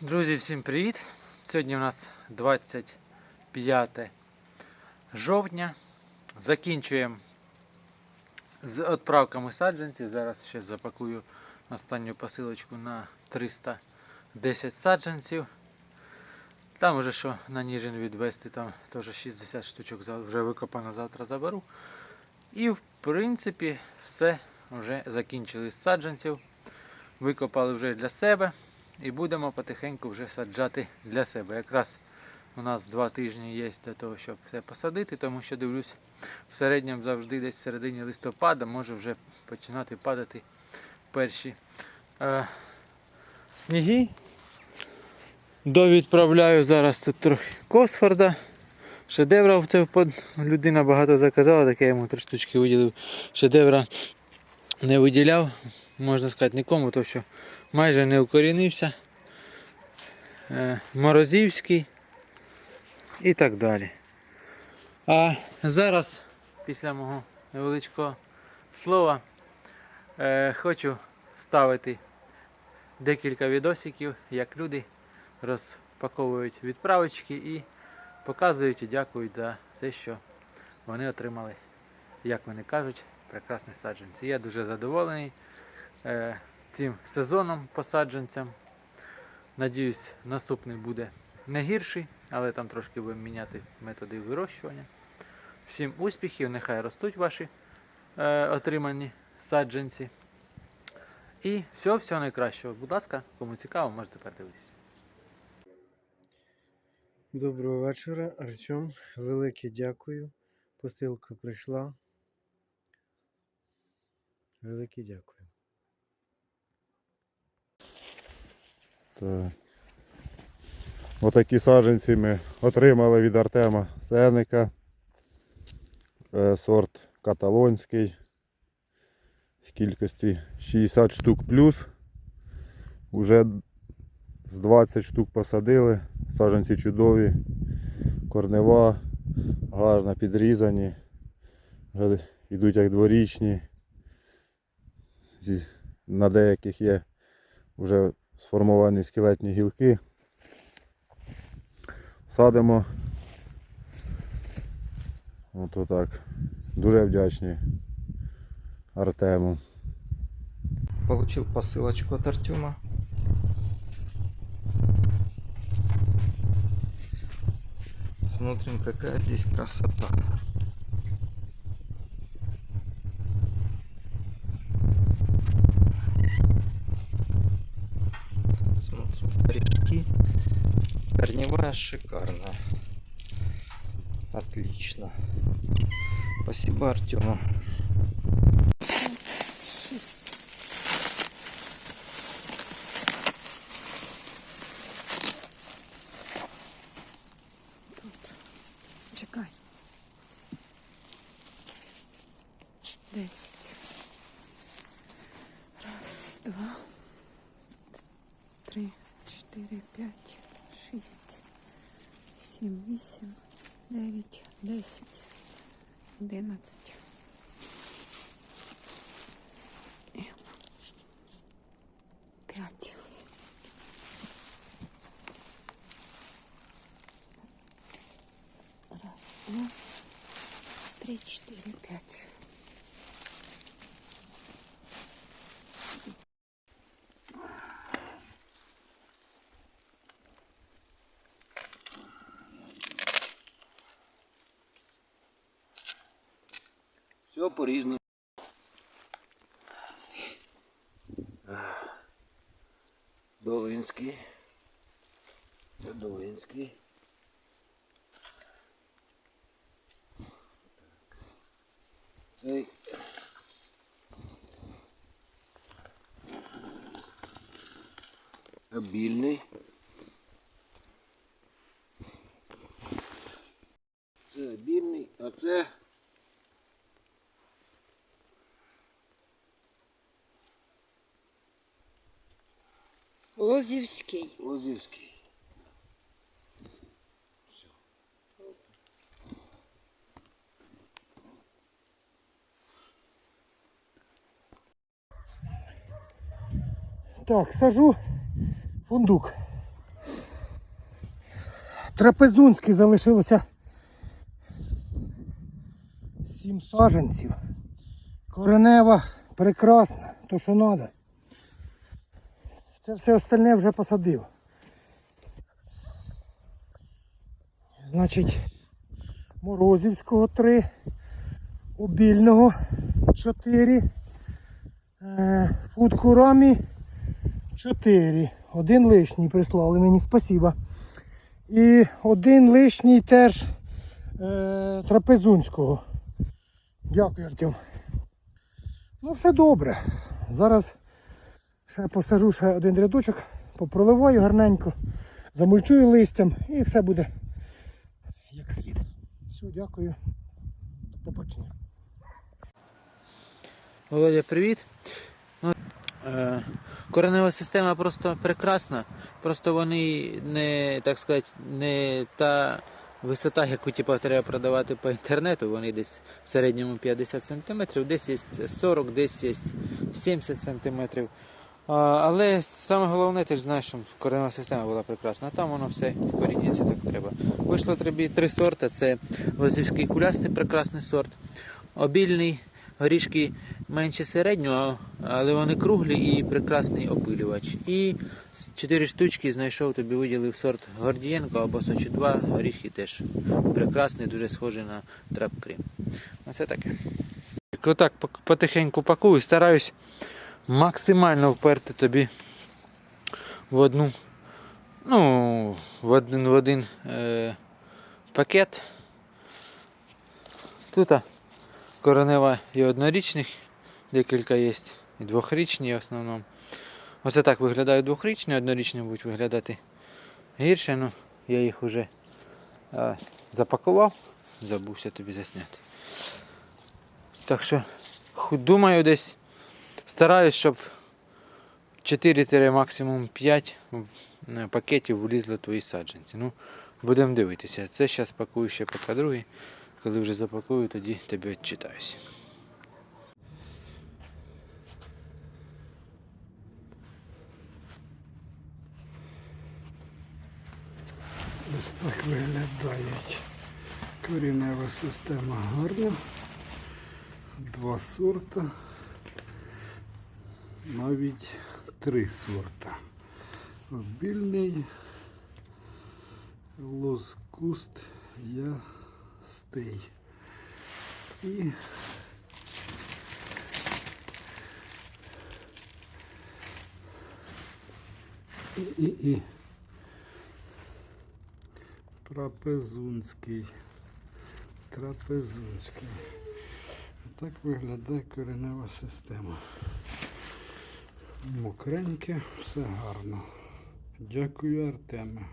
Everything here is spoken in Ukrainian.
Друзі, всім привіт! Сьогодні у нас 25 жовтня. Закінчуємо з відправками саджанців. Зараз ще запакую останню посилочку на 310 саджанців. Там вже що на Ніжин відвести, там теж 60 штучок вже викопано, завтра заберу. І в принципі все вже закінчили з саджанців. Викопали вже для себе і будемо потихеньку вже саджати для себе. Якраз у нас два тижні є для того, щоб все посадити, тому що дивлюсь, в середньому завжди десь в середині листопада може вже починати падати перші е, сніги. Довідправляю зараз тут трохи Косфорда. Шедевра це людина багато заказала, так я йому три штучки виділив. Шедевра не виділяв, можна сказати, нікому, тому що майже не укорінився. Е, Морозівський і так далі. А зараз, після мого невеличкого слова, е, хочу вставити декілька відосиків, як люди розпаковують відправочки і показують і дякують за те, що вони отримали, як вони кажуть, прекрасні саджанці. Я дуже задоволений е, цим сезоном по саджанцям. Надіюсь, наступний буде не гірший, але там трошки будемо міняти методи вирощування. Всім успіхів, нехай ростуть ваші е, отримані саджанці. І всього всього найкращого. Будь ласка, кому цікаво, можете передивитися. Доброго вечора, Артем. Велике дякую. Посилка прийшла. Велике дякую. Так. Отакі саджанці ми отримали від Артема Сеника. Е, Сорт каталонський. В кількості 60 штук плюс. Уже з 20 штук посадили. Саджанці чудові. Корнева гарно підрізані. Вже йдуть як дворічні. На деяких є вже сформовані скелетні гілки. Садимо. Ото так. Дуже вдячні Артему. Получил посылочку от Артема. Смотрим, какая здесь красота. Шикарно. Отлично. Спасибо, Артему. Чекай. Десять. Раз, два, три, четыре, пять, шесть. 7, 8, 9, 10, 11. Пять. Все по-різному. Долинський. Це Долинський. Цей. Обільний. Це обільний, а це Лозівський. Лозівський. Так, сажу фундук. трапезунський залишилося сім саженців. Коренева прекрасна, то що треба. Це все остальне вже посадив. Значить, Морозівського 3, Обільного 4, е, Фудкурамі 4. Один лишній прислали мені, спасіба. І один лишній теж е, трапезунського. Дякую, Артем. Ну, все добре. Зараз ще посажу ще один рядочок, попроливаю гарненько, замульчую листям і все буде як слід. Все, дякую. До побачення. Володя, привіт. Ну, е, коренева система просто прекрасна. Просто вони не, так сказати, не та висота, яку типу, треба продавати по інтернету. Вони десь в середньому 50 см, десь є 40, десь є 70 см. Але саме головне, ти ж знаєш, що коренева система була прекрасна. А там воно все корінється так треба. Вийшло тобі три сорти. Це лозівський кулястий прекрасний сорт, обільний, горішки менше середнього, але вони круглі і прекрасний опилювач. І чотири штучки знайшов тобі виділив сорт Гордієнко або Сочі 2. Горішки теж прекрасний, дуже схожий на трап-крім. Оце таке. Отак потихеньку пакую, стараюсь максимально вперти тобі в одну, ну, в один в один е, пакет. Тут коренева і однорічних, декілька є, і двохрічні в основному. Оце так виглядають двохрічні, однорічні будуть виглядати гірше, ну я їх вже е, запакував, забувся тобі засняти. Так що думаю десь стараюсь, щоб 4 максимум 5 пакетів влізли твої саджанці. Ну, будемо дивитися. Це зараз пакую ще поки другий. Коли вже запакую, тоді тобі відчитаюся. Ось так виглядають. Корінева система гарна. Два сорта. Навіть три сорта. Обільний лоскуст ястий. І і, і, і. Трапезунський. Трапезунський. Так виглядає коренева система. Мокреньке, все гарно. Дякую, Артеме.